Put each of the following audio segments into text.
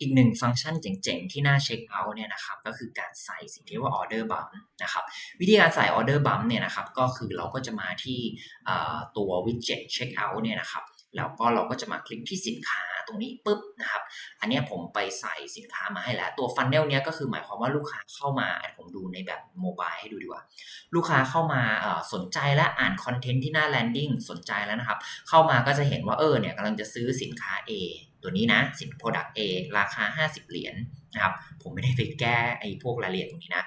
อีกหนึ่งฟังก์ชันเจ๋งๆ ที่น่าเช็คเอาท์เนี่ยนะครับก็คือการใส่สิ่งที่ว่าออเดอร์บัมนะครับวิธีการใส่ออเดอร์บัมเนี่ยนะครับก็คือเราก็จะมาที่ตัววิดเจ็ตเช็คเอาท์เนี่ยนะครับแล้วก็เราก็จะมาคลิกที่สินค้าตรงนี้ปุ๊บนะครับ อันนี้ผมไปใส่สินค้ามาให้แล้ว ตัวฟันเนลเนี้ยก็คือหมายความว่าลูกค้าเข้ามาผมดูในแบบโมบายให้ดูดีกว่า ลูกค้าเข้ามาสนใจและอ่านคอนเทนต์ที่หน้าแลนดิ้งสนใจแล้วนะครับ เข้ามาก็จะเห็นว่าเออเนี่ยกำลังจะซื้อสินค้า A ตัวนี้นะสิน product A ราคา 50 เหรียญนะครับผมไม่ได้ไปแก้ไอ้พวกรายละเอียดตรงนี้นะ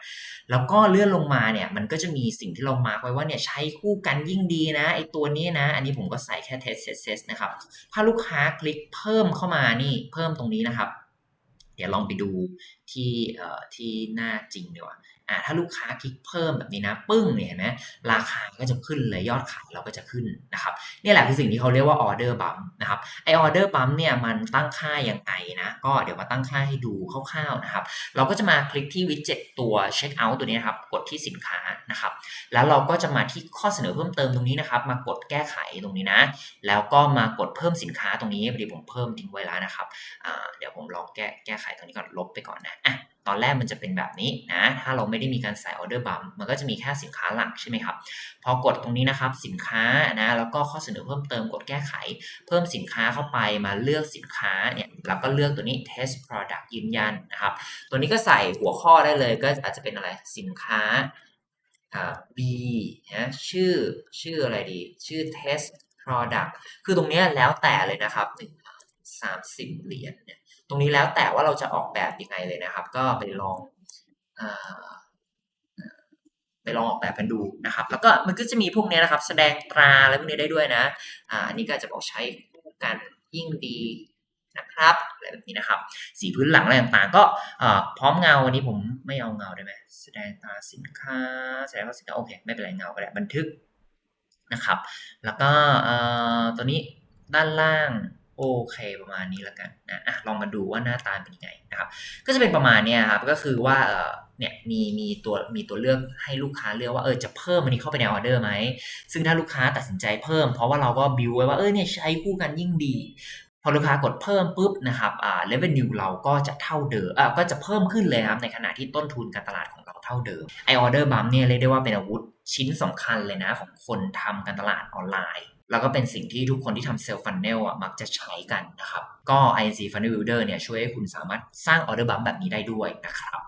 แล้วก็เลื่อนลงมาเนี่ยมันก็จะมีสิ่งที่เรามาร์กไว้ว่าเนี่ยใช้คู่กันยิ่งดีนะไอ้ตัวนี้นะ อันนี้ผมก็ใส่แค่ test test set นะครับ ถ้าลูกค้าคลิกเพิ่มเข้ามานี่เพิ่มตรงนี้นะครับ เดี๋ยวลองไปดู ที่เอ่อที่หน้าจริงดีกว่าอ่าถ้าลูกค้าคลิกเพิ่มแบบนี้นะ ปึ้งเนี่ยเห็นไหมราคาก็จะขึ้นเลยยอดขายเราก็จะขึ้นนะครับนี่แหละคือสิ่งที่เขาเรียกว่าออเดอร์บัมนะครับไอออเดอร์บัมเนี่ยมันตั้งค่ายังไงนะ ก็เดี๋ยวมาตั้งค่าให้ดูคร่าวๆนะครับ เราก็จะมาคลิกที่วิดเจ็ตตัวเช็คเอาท์ตัวนี้นะครับ กดที่สินค้านะครับ แล้วเราก็จะมาที่ข้อเสนอเพิ่มเติมตรงนี้นะครับ มากดแก้ไขตรงนี้นะ แล้วก็มากดเพิ่มสินค้าตรงนี้พอดีผมเพิ่มทิ้งไว้แล้วนะครับเดี๋ยวผมลองแก้แก้ไขตรงนี้ก่อนลบไปก่อนนะอะตอนแรกมันจะเป็นแบบนี้นะ ถ้าเราไม่ได้มีการใส่ออเดอร์บัมมันก็จะมีแค่สินค้าหลักใช่ไหมครับ พอกดตรงนี้นะครับสินค้านะ แล้วก็ข้อเสนอเพิ่มเติมกดแก้ไข เพิ่มสินค้าเข้าไปมาเลือกสินค้าเนี่ยแล้วก็เลือกตัวนี้ test product ยืนยันนะครับ ตัวนี้ก็ใส่หัวข้อได้เลยก็อาจจะเป็นอะไรสินค้าอ่า B นะชื่อชื่ออะไรดี ชื่อ test product คือตรงนี้แล้วแต่เลยนะครับหนึ่งสามสิบเหรียญเนี่ย ตรงนี้แล้วแต่ว่าเราจะออกแบบยังไงเลยนะครับ ก็ไปลองอไปลองออกแบบกันดูนะครับ แล้วก็มันก็จะมีพวกเนี้ยนะครับ แสดงตราอะไรพวกนี้ได้ด้วยนะอ่าอันนี้ก็จะบอกใช้คู่กันยิ่งดีนะครับอะไรแบบนี้นะครับ สีพื้นหลังอะไรต่างๆ ก็พร้อมเงาอันนี้ผมไม่เอาเงาได้ไหมแสดงตราสินค้า แสดงว่าสินค้าโอเคไม่เป็นไรเงาก็ได้บันทึกนะครับ แล้วก็ตัวนี้ด้านล่าง โอเคประมาณนี้แล้วกันนะอะลองมาดูว่าหน้าตาเป็นยังไงนะครับ ก็จะเป็นประมาณเนี้ยครับก็คือว่าเออเนี่ยมีมีตัวมีตัวเลือกให้ลูกค้าเลือกว่าเออจะเพิ่มอันนี้เข้าไปในออเดอร์ไหมซึ่งถ้าลูกค้าตัดสินใจเพิ่มเพราะว่าเราก็บิวไว้ว่าเออเนี่ยใช้คู่กันยิ่งดี พอลูกค้ากดเพิ่มปุ๊บนะครับอ่า revenue เราก็จะเท่าเดิมอ่าก็จะเพิ่มขึ้นเลยครับในขณะที่ต้นทุนการตลาดของเราเท่าเดิมไอออเดอร์บัมเนี่ยเรียกได้ว่าเป็นอาวุธชิ้นสำคัญเลยนะของคนทำการตลาดออนไลน์ แล้วก็เป็นสิ่งที่ทุกคนที่ทำเซลล์ฟันเนลอะมักจะใช้กันนะครับ ก็ INC Funnel Builder เนี่ยช่วยให้คุณสามารถสร้างออเดอร์บัมแบบนี้ได้ด้วยนะครับ